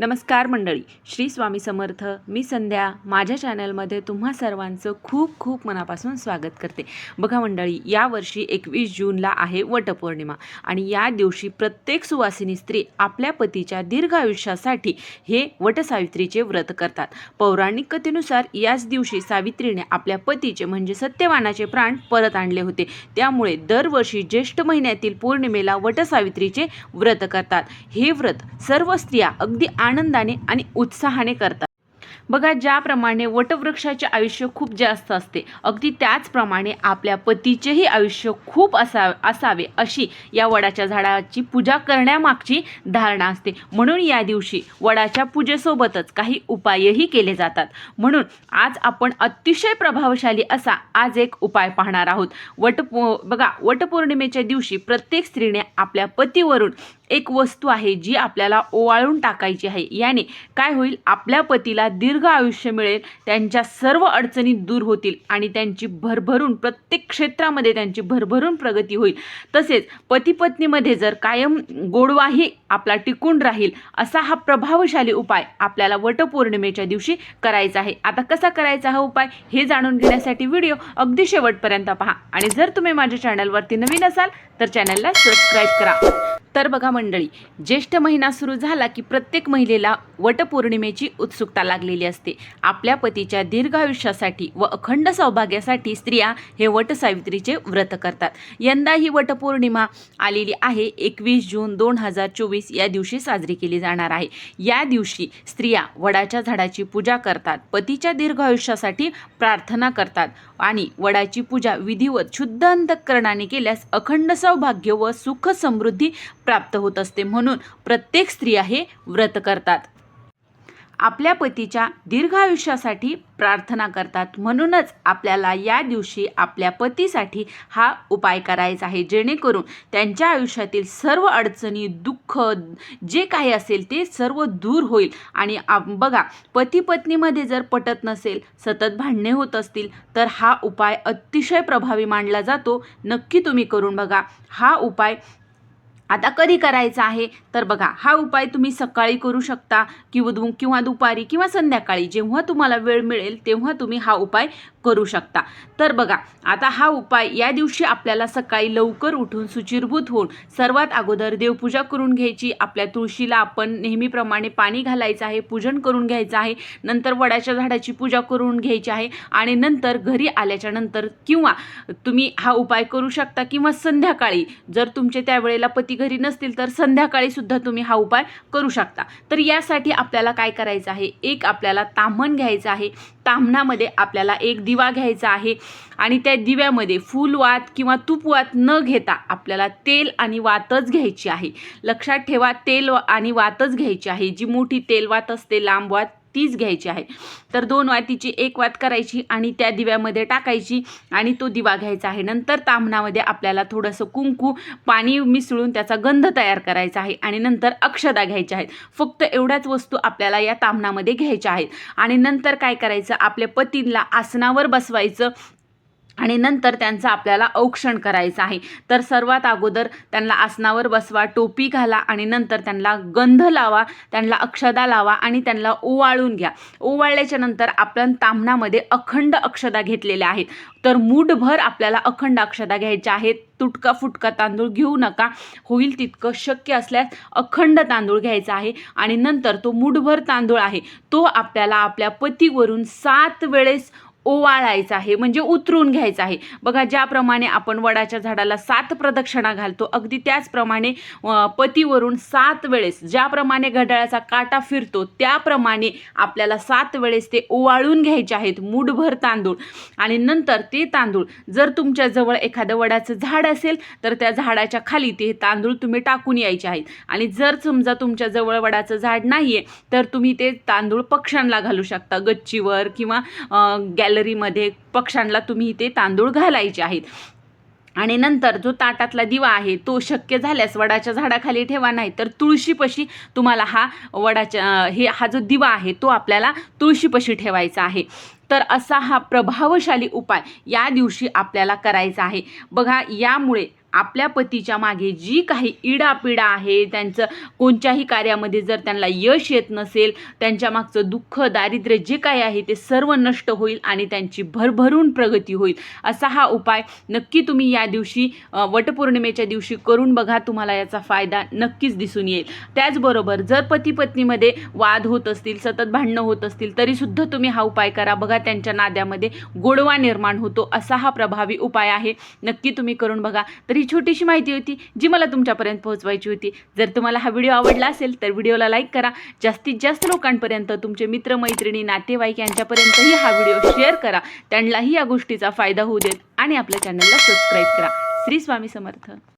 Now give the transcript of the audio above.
नमस्कार मंडळी. श्री स्वामी समर्थ मी संध्या. माझ्या चॅनलमध्ये तुम्हा सर्वांचं खूप खूप मनापासून स्वागत करते. बघा मंडळी यावर्षी एकवीस जूनला आहे वटपौर्णिमा आणि या दिवशी प्रत्येक सुवासिनी स्त्री आपल्या पतीच्या दीर्घ आयुष्यासाठी हे वटसावित्रीचे व्रत करतात. पौराणिक कथेनुसार याच दिवशी सावित्रीने आपल्या पतीचे म्हणजे सत्यवानाचे प्राण परत आणले होते. त्यामुळे दरवर्षी ज्येष्ठ महिन्यातील पौर्णिमेला वटसावित्रीचे व्रत करतात. हे व्रत सर्व स्त्रिया अगदी आनंदाने आणि उत्साहाने करतात. बघा ज्याप्रमाणे वटवृक्षाचे आयुष्य खूप जास्त असते अगदी त्याचप्रमाणे आपल्या पतीचेही आयुष्य खूप असा असावे अशी या वडाच्या झाडाची पूजा करण्यामागची धारणा असते. म्हणून या दिवशी वडाच्या पूजेसोबतच काही उपायही केले जातात. म्हणून आज आपण अतिशय प्रभावशाली असा आज एक उपाय पाहणार आहोत. वट बघा वटपौर्णिमेच्या दिवशी प्रत्येक स्त्रीने आपल्या पतीवरून एक वस्तू आहे जी आपल्याला ओवाळून टाकायची आहे. याने काय होईल? आपल्या पतीला दीर्घ आयुष्य मिळेल त्यांच्या सर्व अडचणी दूर होतील आणि त्यांची भरभरून प्रत्येक क्षेत्रामध्ये त्यांची भरभरून प्रगती होईल. तसेच पतीपत्नीमध्ये जर कायम गोडवाही आपला टिकून राहील असा हा प्रभावशाली उपाय आपल्याला वटपौर्णिमेच्या दिवशी करायचा आहे. आता कसा करायचा हा उपाय? हे जाणून घेण्यासाठी व्हिडिओ अगदी शेवटपर्यंत पहा. आणि जर तुम्ही माझ्या चॅनलवरती नवीन असाल तर चॅनलला सबस्क्राईब करा. तर बघा मंडळी ज्येष्ठ महिना सुरू झाला की प्रत्येक महिलेला वटपौर्णिमेची उत्सुकता लागलेली असते. आपल्या पतीच्या दीर्घ आयुष्यासाठी व अखंड सौभाग्यासाठी स्त्रिया हे वटसावित्रीचे व्रत करतात. यंदा ही वटपौर्णिमा आलेली आहे एकवीस जून दोन हजार चोवीस या दिवशी साजरी केली जाणार आहे. या दिवशी स्त्रिया वडाच्या झाडाची पूजा करतात पतीच्या दीर्घ आयुष्यासाठी प्रार्थना करतात आणि वडाची पूजा विधिवत शुद्ध अंतकरणाने केल्यास अखंड सौभाग्य व सुख समृद्धी प्राप्त होत असते म्हणून प्रत्येक स्त्रिया हे व्रत करतात. आपल्या पतीच्या दीर्घ आयुष्यासाठी प्रार्थना करतात. म्हणूनच आपल्याला या दिवशी आपल्या पतीसाठी हा उपाय करायचा आहे. जेणेकरून त्यांच्या आयुष्यातील सर्व अडचणी दुःख जे काही असेल ते सर्व दूर होईल. आणि बघा पती पत्नीमध्ये जर पटत नसेल सतत भांडणे होत असतील तर हा उपाय अतिशय प्रभावी मानला जातो. नक्की तुम्ही करून बघा. हा उपाय आता कधी करायचा आहे? तर बघा हा उपाय तुम्ही सकाळी करू शकता किंवा दु किंवा दुपारी किंवा संध्याकाळी. जेव्हा तुम्हाला वेळ मिळेल तेव्हा तुम्ही हा उपाय करू शकता. तर बघा आता हा उपाय या दिवशी आपल्याला सकाळी लवकर उठून सुचिरभूत होऊन सर्वात अगोदर देवपूजा करून घ्यायची. आपल्या तुळशीला आपण नेहमीप्रमाणे पाणी घालायचं आहे पूजन करून घ्यायचं आहे नंतर वडाच्या झाडाची पूजा करून घ्यायची आहे आणि नंतर घरी आल्याच्यानंतर किंवा तुम्ही हा उपाय करू शकता किंवा संध्याकाळी जर तुमचे त्यावेळेला पती घरी नसतील तर संध्याकाळी सुद्धा तुम्ही हा उपाय करू शकता. तर यासाठी आपल्याला काय करायचं आहे? एक आपल्याला ताम्हण घ्यायचं आहे. ताम्हणामध्ये आपल्याला एक दिवा घ्यायचा आहे. आणि त्या दिव्यामध्ये फूल वात किंवा तूप वात न घेता आपल्याला तेल आणि वातच घ्यायची आहे. लक्षात ठेवा तेल आणि वातच घ्यायची आहे. जी मोठी तेलवात असते लांब वात तीच घ्यायची आहे. तर दोन वातीची एक वात करायची आणि त्या दिव्यामध्ये टाकायची आणि तो दिवा घ्यायचा आहे. नंतर तामणामध्ये आपल्याला थोडंसं कुंकू पाणी मिसळून त्याचा गंध तयार करायचा आहे आणि नंतर अक्षदा घ्यायच्या आहेत. फक्त एवढ्याच वस्तू आपल्याला या तामणामध्ये घ्यायच्या आहेत. आणि नंतर काय करायचं? आपल्या पतींला आसनावर बसवायचं. आणि नंतर त्यांचं आपल्याला औक्षण करायचं आहे. तर सर्वात अगोदर त्यांना आसनावर बसवा टोपी घाला आणि नंतर त्यांना गंध लावा त्यांना अक्षदा लावा आणि त्यांना ओवाळून घ्या. ओवाळल्याच्या नंतर आपण तांबणामध्ये अखंड अक्षदा घेतलेल्या आहेत. तर मूठभर आपल्याला अखंड अक्षदा घ्यायच्या आहेत. तुटका फुटका तांदूळ घेऊ नका. होईल तितकं शक्य असल्यास अखंड तांदूळ घ्यायचा आहे आणि नंतर तो मूठभर तांदूळ आहे. तो आपल्याला आपल्या पतीवरून सात वेळेस ओवाळायचं आहे म्हणजे उतरून घ्यायचं आहे. बघा ज्याप्रमाणे आपण वडाच्या झाडाला सात प्रदक्षिणा घालतो अगदी त्याचप्रमाणे पतीवरून सात वेळेस ज्याप्रमाणे घड्याळाचा काटा फिरतो त्याप्रमाणे आपल्याला सात वेळेस ते ओवाळून घ्यायचे आहेत मूठभर तांदूळ. आणि नंतर ते तांदूळ जर तुमच्याजवळ एखादं वडाचं झाड असेल तर त्या झाडाच्या खाली ते तांदूळ तुम्ही टाकून यायचे आहेत. आणि जर समजा तुमच्याजवळ वडाचं झाड नाही आहे तर तुम्ही ते तांदूळ पक्ष्यांना घालू शकता गच्चीवर किंवा गॅ कॅलरीमध्ये पक्ष्यांना तुम्ही इथे तांदूळ घालायचे आहेत. आणि नंतर जो ताटातला दिवा आहे तो शक्य झाल्यास वडाच्या झाडाखाली ठेवा नाही तर तुळशीपशी तुम्हाला हा वडाच्या हे हा जो दिवा आहे तो आपल्याला तुळशीपाशी ठेवायचा आहे. तर असा हा प्रभावशाली उपाय या दिवशी आपल्याला करायचा आहे. बघा यामुळे आपल्या पतीच्या मागे जी काही इडापिडा आहे त्यांचं कोणत्याही कार्यामध्ये जर त्यांना यश येत नसेल त्यांच्या मागचं दुःख दारिद्र्य जे काही आहे ते सर्व नष्ट होईल आणि त्यांची भरभरून प्रगती होईल. असा हा उपाय नक्की तुम्ही या दिवशी वटपौर्णिमेच्या दिवशी करून बघा तुम्हाला याचा फायदा नक्कीच दिसून येईल. त्याचबरोबर जर पती पत्नीमध्ये वाद होत असतील सतत भांडणं होत असतील तरीसुद्धा तुम्ही हा उपाय करा. बघा त्यांच्या नाद्यामध्ये गोडवा निर्माण होतो. असा हा प्रभावी उपाय आहे. नक्की तुम्ही करून बघा. तरी ही छोटीशी माहिती होती जी मला तुमच्यापर्यंत पोहोचवायची होती. जर तुम्हाला हा व्हिडिओ आवडला असेल तर व्हिडिओला लाईक करा. जास्तीत जास्त लोकांपर्यंत तुमचे मित्र मैत्रिणी नातेवाईक यांच्यापर्यंतही हा व्हिडिओ शेअर करा. त्यांनाही या गोष्टीचा फायदा होऊ देत आणि आपल्या चॅनलला सबस्क्राईब करा. श्री स्वामी समर्थ.